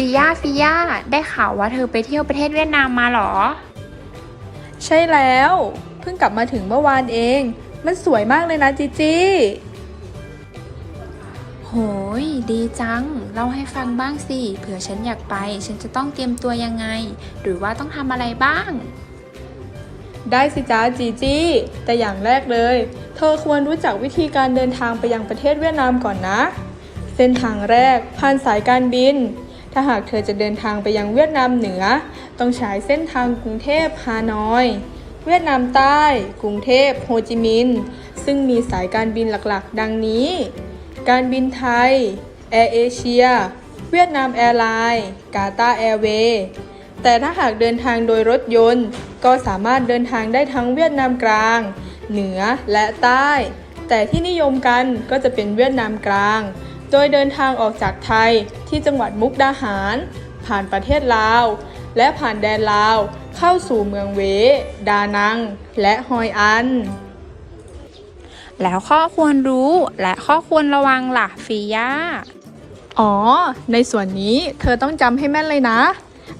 ฟิย่าฟิย่าได้ข่าวว่าเธอไปเที่ยวประเทศเวียดนามมาเหรอ ใช่แล้ว เพิ่งกลับมาถึงเมื่อวานเอง มันสวยมากเลยนะจีจีโหยดีจัง เล่าให้ฟังบ้างสิ เผื่อฉันอยากไป ฉันจะต้องเตรียมตัวยังไง หรือว่าต้องทำอะไรบ้าง ได้สิจ้าจีจีแต่อย่างแรกเลย เธอควรรู้จักวิธีการเดินทางไปยังประเทศเวียดนามก่อนนะ เส้นทางแรกผ่านสายการบิน ถ้าหากเธอจะเดินทางไปยังเวียดนามเหนือ ต้องใช้เส้นทางกรุงเทพฮานอย เวียดนามใต้ กรุงเทพโฮจิมินห์ซึ่งมีสายการบินหลักๆ ดังนี้ การบินไทย แอร์เอเชีย เวียดนามแอร์ไลน์กาตาร์แอร์เวย์แต่ถ้าหากเดินทางโดยรถยนต์ ก็สามารถเดินทางได้ทั้งเวียดนามกลาง เหนือและใต้ แต่ที่นิยมกันก็จะเป็นเวียดนามกลาง โดยเดินทางออกจากไทยที่จังหวัดมุกดาหาร ผ่านประเทศลาว และผ่านแดนลาว เข้าสู่เมืองเว ดานัง และฮอยอัน แล้วข้อควรรู้และข้อควรระวังล่ะฟิย่าอ๋อ ในส่วนนี้เธอต้องจำให้แม่นเลยนะ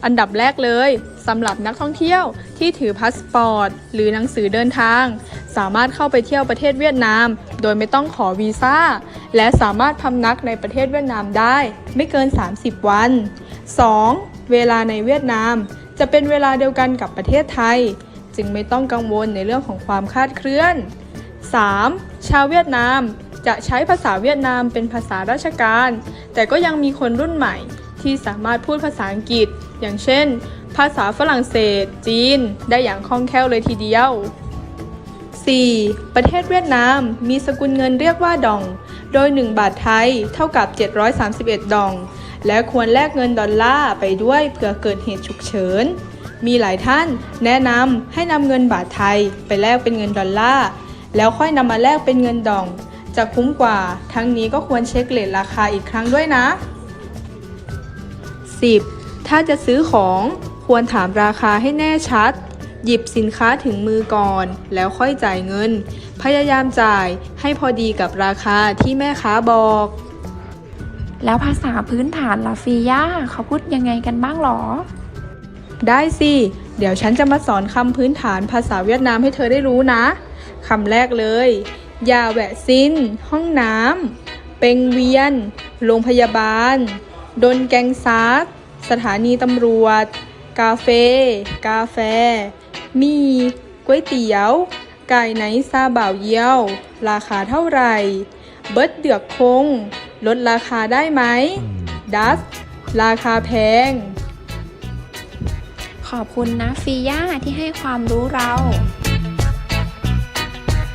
อันดับแรกเลยสำหรับนักท่องเที่ยวที่ถือพาสปอร์ต หรือหนังสือเดินทาง สามารถเข้าไปเที่ยวประเทศเวียดนาม โดยไม่ต้องขอวีซ่า และสามารถพำนักในประเทศเวียดนามได้ ไม่เกิน 30 วัน 2. เวลาในเวียดนาม จะเป็นเวลาเดียวกันกับประเทศไทย จึงไม่ต้องกังวลในเรื่องของความคาดเคลื่อน 3. ชาวเวียดนามจะใช้ภาษาเวียดนามเป็นภาษาราชการ แต่ก็ยังมีคนรุ่นใหม่ที่สามารถพูดภาษาอังกฤษ อย่างเช่น ภาษาฝรั่งเศส จีน ได้อย่างคล่องแคล่วเลยทีเดียว 4. ประเทศเวียดนามมีสกุลเงินเรียกว่าดอง โดย 1 บาทไทยเท่ากับ 731 ดอง และควรแลกเงินดอลลาร์ไปด้วยเผื่อเกิดเหตุฉุกเฉิน มีหลายท่านแนะนำให้นำเงินบาทไทยไปแลกเป็นเงินดอลลาร์ แล้วค่อยนำมาแลกเป็นเงินดอง จะคุ้มกว่า ทั้งนี้ก็ควรเช็คเลทราคาอีกครั้งด้วยนะ 10. ถ้าจะซื้อของควรถามราคาให้แน่ชัด หยิบสินค้าถึงมือก่อน แล้วค่อยจ่ายเงิน พยายามจ่ายให้พอดีกับราคาที่แม่ค้าบอก แล้วภาษาพื้นฐานล่ะฟิย่าเขาพูดยังไงกันบ้างหรอ ได้สิ เดี๋ยวฉันจะมาสอนคำพื้นฐานภาษาเวียดนามให้เธอได้รู้นะคำแรกเลยยาแหวะซิน ห้องน้ำเป็งเวียน โรงพยาบาล ดนแกงซาร์สถานีตำรวจ กาเฟ่กาแฟ มีก๋วยเตี๋ยว ไก่ไหนซาบ่าวเยี่ยว ราคาเท่าไหร่ เบิร์ดเดือกคง ลดราคาได้ไหม ดัส ราคาแพง ขอบคุณนะฟิย่าที่ให้ความรู้เรา